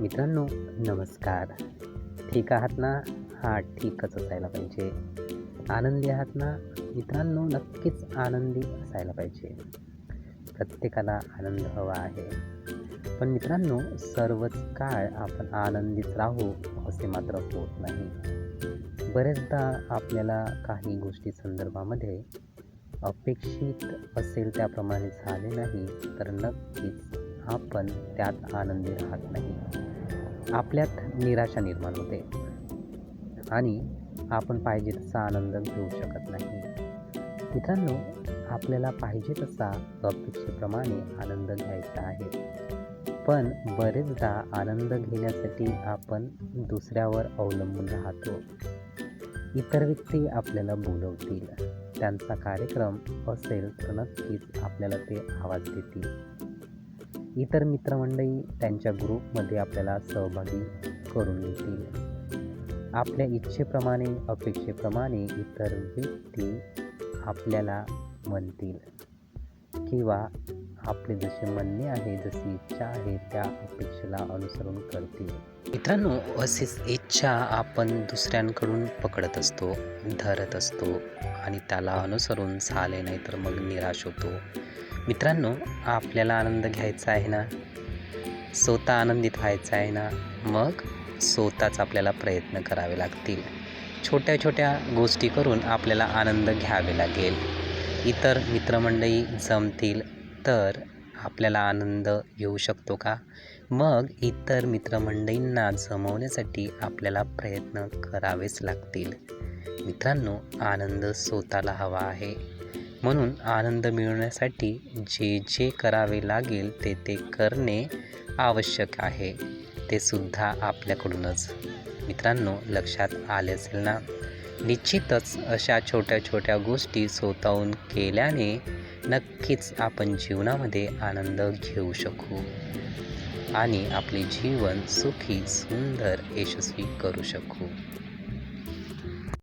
मित्रांनो नमस्कार. ठीक आहात ना? हा ठीकच असायला पाहिजे. आनंदी आहात ना? मित्रांनो नक्कीच आनंदी असायला पाहिजे. प्रत्येकाला आनंद हवा आहे. पण मित्रांनो सर्वच काळ आपण आनंदीत राहू असे मात्र होत नाही. बरेचदा आपल्याला काही गोष्टी संदर्भामध्ये अपेक्षित असेल त्याप्रमाणे झाले नाही तर नक्कीच आपण त्यात आनंदी राहत नाही. आपल्यात निराशा निर्माण होते. आणि आपण पाहिजे तसा आनंद घेऊ शकत नाही. मित्रांनो आपल्याला पाहिजे तसा अपेक्षेप्रमाणे आनंद घ्यायचा आहे. पण बरेचदा आनंद घेण्यासाठी आपण दुसऱ्यावर अवलंबून राहतो. इतर व्यक्ती आपल्याला बोलवतील. त्यांचा कार्यक्रम असेल तर नक्कीच आपल्याला ते आवाज देतील. इतर मित्रमंडळी त्यांच्या ग्रुपमध्ये आपल्याला सहभागी करून घेतील आपल्या इच्छेप्रमाणे अपेक्षेप्रमाणे इतर व्यक्ती आपल्याला म्हणतील किंवा आपले जसे म्हणणे आहे जशी इच्छा आहे त्या अपेक्षेला अनुसरून करतील. मित्रांनो अशीच इच्छा आपण दुसऱ्यांकडून पकडत असतो धरत असतो आणि त्याला अनुसरून झाले नाही तर मग निराश होतो. मित्रांनो आपल्याला आनंद घ्यायचा आहे ना? स्वतः आनंदित व्हायचं आहे ना? मग स्वतःच आपल्याला प्रयत्न करावे लागतील. छोट्या छोट्या गोष्टी करून आपल्याला आनंद घ्यावे लागेल. इतर मित्रमंडळी जमतील तर आपल्याला आनंद येऊ शकतो का? मग इतर मित्रमंडळींना जमवण्यासाठी आपल्याला प्रयत्न करावेच लागतील. मित्रांनो आनंद स्वतःला हवा आहे. म्हणून आनंद मिळवण्यासाठी जे जे करावे लागेल ते ते करणे आवश्यक आहे. ते सुद्धा आपल्याकडूनच. मित्रांनो लक्षात आले असेल ना? निश्चितच अशा छोट्या छोट्या गोष्टी स्वतःहून केल्याने नक्कीच आपण जीवनामध्ये आनंद घेऊ शकू. आणि आपले जीवन सुखी सुंदर यशस्वी करू शकू.